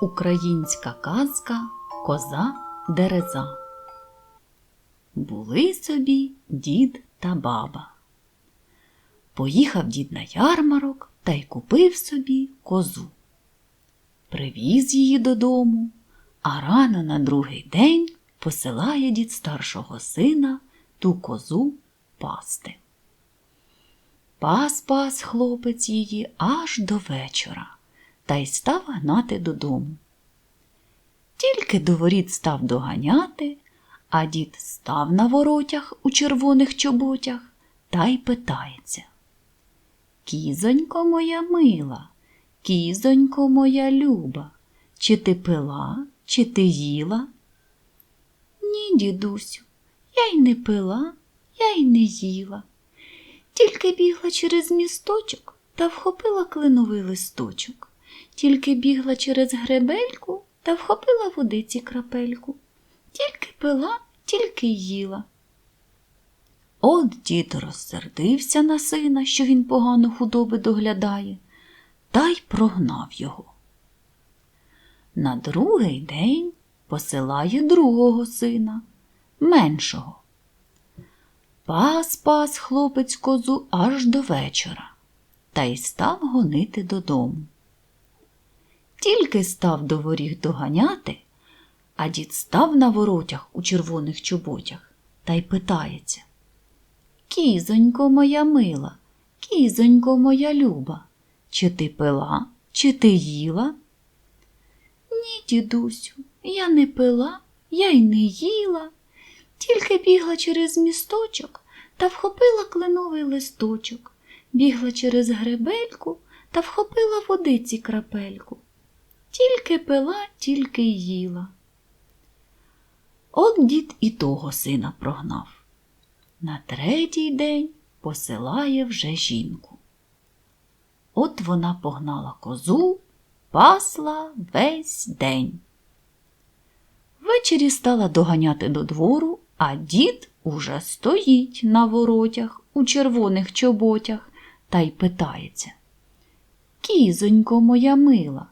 Українська казка Коза Дереза. Були собі дід та баба. Поїхав дід на ярмарок та й купив собі козу. Привіз її додому, а рано на другий день посилає дід старшого сина ту козу пасти. Пас пас хлопець її аж до вечора та й став гнати додому. Тільки до воріт став доганяти, а дід став на воротях у червоних чоботях та й питається. Кізонько моя мила, кізонько моя люба, чи ти пила, чи ти їла? Ні, дідусю, я й не пила, я й не їла. Тільки бігла через місточок та вхопила кленовий листочок. Тільки бігла через гребельку та вхопила водиці крапельку. Тільки пила, тільки їла. От дід розсердився на сина, що він погано худоби доглядає, та й прогнав його. На другий день посилає другого сина, меншого. Пас пас хлопець козу аж до вечора та й став гонити додому. Тільки став до воріг доганяти, а дід став на воротях у червоних чоботях та й питається. Кізонько моя мила, кізонько моя люба, чи ти пила, чи ти їла? Ні, дідусю, я не пила, я й не їла, тільки бігла через місточок та вхопила кленовий листочок, бігла через гребельку та вхопила водиці крапельку. Тільки пила, тільки й їла. От дід і того сина прогнав. На третій день посилає вже жінку. От вона погнала козу, пасла весь день. Ввечері стала доганяти до двору, а дід уже стоїть на воротях у червоних чоботях та й питається. Кізонько моя мила,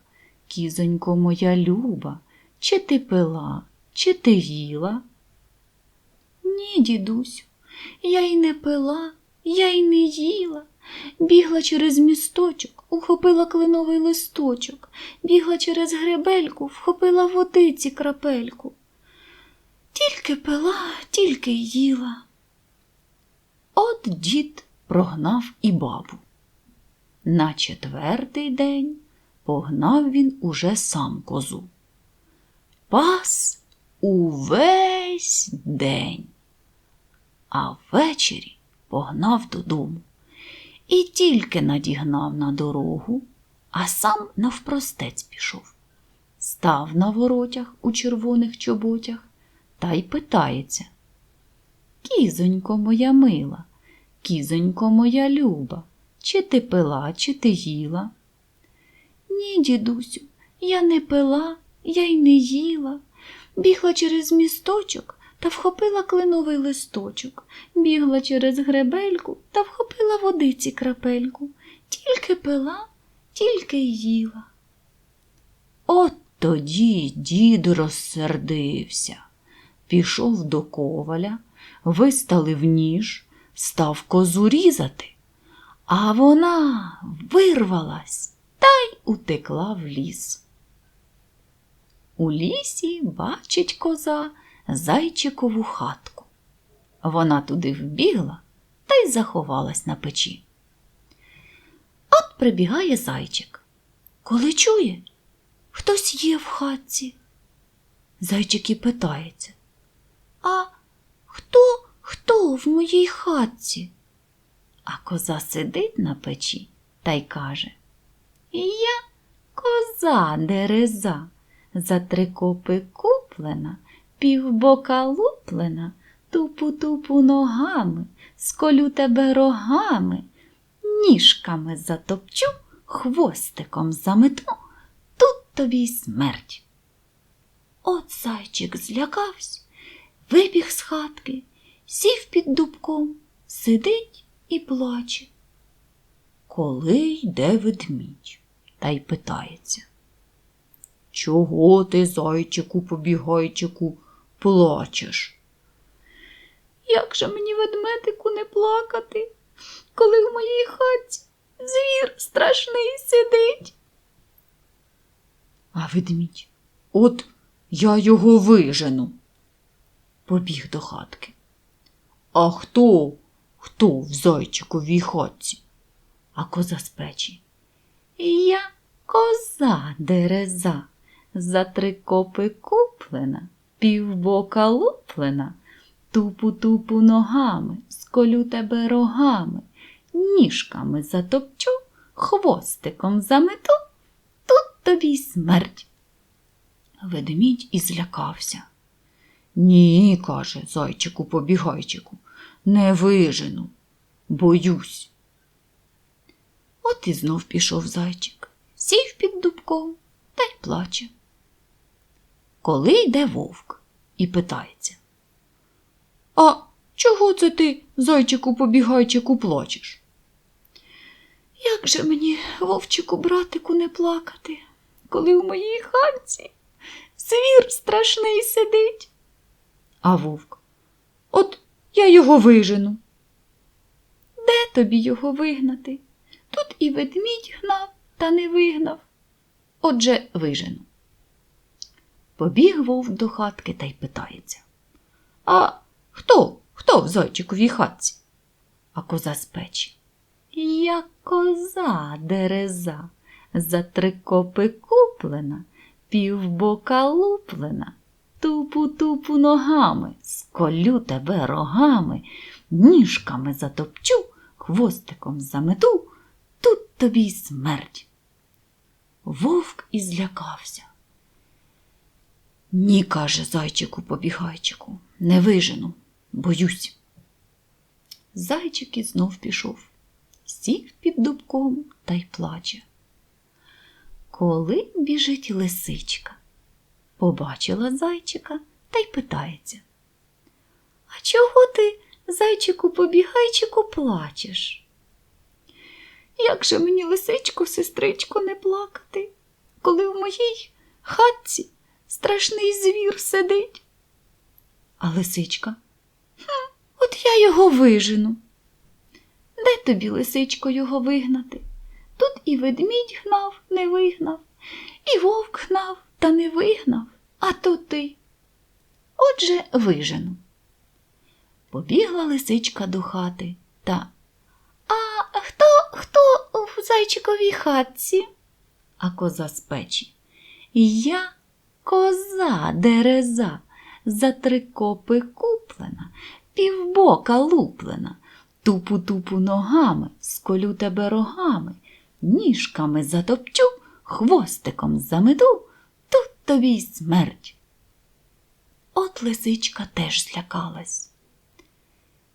кізонько моя люба, чи ти пила, чи ти їла? Ні, дідусю, я й не пила, я й не їла. Бігла через місточок, ухопила кленовий листочок, бігла через гребельку, вхопила водиці крапельку. Тільки пила, тільки їла. От дід прогнав і бабу. На четвертий день погнав він уже сам козу. Пас увесь день, а ввечері погнав додому і тільки надігнав на дорогу, а сам навпростець пішов. Став на воротях у червоних чоботях та й питається. Кізонько моя мила, кізонько моя люба, чи ти пила, чи ти їла? Ні, дідусю, я не пила, я й не їла. Бігла через місточок та вхопила кленовий листочок, бігла через гребельку та вхопила водиці крапельку. Тільки пила, тільки їла. От тоді дід розсердився, пішов до коваля, виставив ніж, став козу різати, а вона вирвалась та й утекла в ліс. У лісі бачить коза зайчикову хатку. Вона туди вбігла та й заховалась на печі. От прибігає зайчик. Коли чує, хтось є в хатці. Зайчик і питається. А хто, хто в моїй хатці? А коза сидить на печі та й каже Я коза дереза, за три копи куплена, півбока луплена, тупу-тупу ногами, сколю тебе рогами, ніжками затопчу, хвостиком замету, тут тобі й смерть. От зайчик злякався, вибіг з хатки, сів під дубком, сидить і плаче. Коли йде ведмідь та й питається. Чого ти, зайчику, побігайчику, плачеш? Як же мені ведмедику не плакати, коли в моїй хаті звір страшний сидить? А ведмідь, от я його вижену. Побіг до хатки. А хто? Хто в зайчиковій хатці? А коза з печі. Я коза дереза, за три копи куплена, півбока луплена, тупу-тупу ногами, сколю тебе рогами, ніжками затопчу, хвостиком замету, тут тобі й смерть. Ведмідь і злякався. Ні, каже зайчику побігайчику, не вижену, боюсь. От і знов пішов зайчик, сів під дубком та й плаче. Коли йде вовк і питається. А чого це ти, зайчику побігайчику, плачеш? Як же мені, вовчику, братику, не плакати, коли у моїй хатці звір страшний сидить? А вовк. От я його вижену. Де тобі його вигнати? Тут і ведмідь гнав, та не вигнав. Отже, вижену. Побіг вовк до хатки та й питається. А хто? Хто в зайчиковій хатці? А коза з печі. Я коза дереза, за три копи куплена, півбока луплена, тупу-тупу ногами, сколю тебе рогами, ніжками затопчу, хвостиком замету, тут тобі й смерть. Вовк і злякався. Ні, каже зайчику побігайчику, не вижену, боюсь. Зайчик і знов пішов, сів під дубком та й плаче. Коли біжить лисичка, побачила зайчика та й питається. А чого ти, зайчику побігайчику, плачеш? Як же мені, лисичко, сестричко, не плакати, коли в моїй хатці страшний звір сидить? А лисичка, хм, от я його вижену. Де тобі, лисичко, його вигнати? Тут і ведмідь гнав, не вигнав, і вовк гнав, та не вигнав, а то ти. Отже, вижену. Побігла лисичка до хати та. Зайчиковій хатці? А коза з печі. Я коза дереза, за три копи куплена, півбока луплена, тупу-тупу ногами, сколю тебе рогами, ніжками затопчу, хвостиком замету, тут тобі й смерть. От лисичка теж злякалась.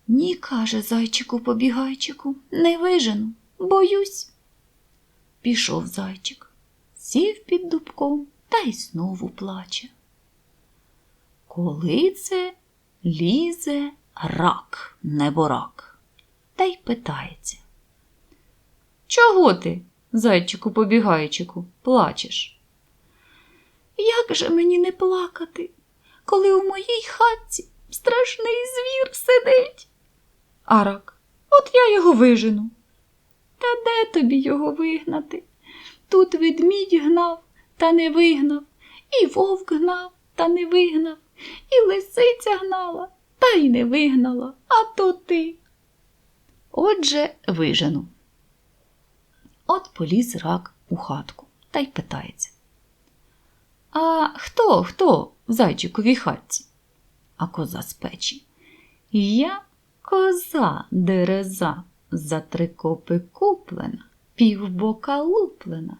Ні, каже зайчику побігайчику, не вижену, боюсь. Пішов зайчик, сів під дубком та й знову плаче. Коли це лізе рак, неборак, та й питається. Чого ти, зайчику побігайчику, плачеш? Як же мені не плакати, коли у моїй хатці страшний звір сидить? А рак, от я його вижену. Та де тобі його вигнати? Тут ведмідь гнав, та не вигнав, і вовк гнав, та не вигнав, і лисиця гнала, та й не вигнала, а то ти. Отже, вижену. От поліз рак у хатку та й питається. А хто, хто в зайчиковій хатці? А коза з печі. Я коза дереза, за три копи куплена, півбока луплена,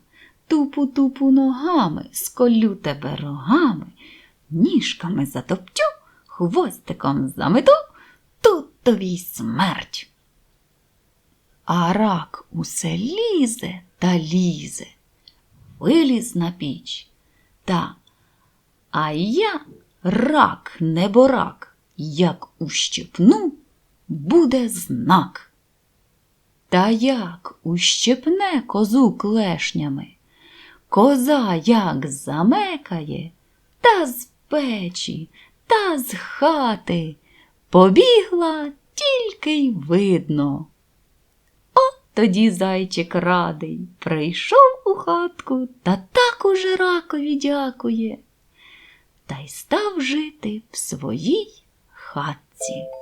тупу-тупу ногами, сколю тебе рогами, ніжками затопчу, хвостиком замету, тут тобі смерть. А рак усе лізе та лізе, виліз на піч. Та, а я рак неборак, як ущипну, буде знак. Та як ущипне козу клешнями, Коза як замекає, та з печі, та з хати. Побігла тільки й видно. От тоді зайчик радий прийшов у хатку та так уже ракові дякує. Та й став жити в своїй хатці.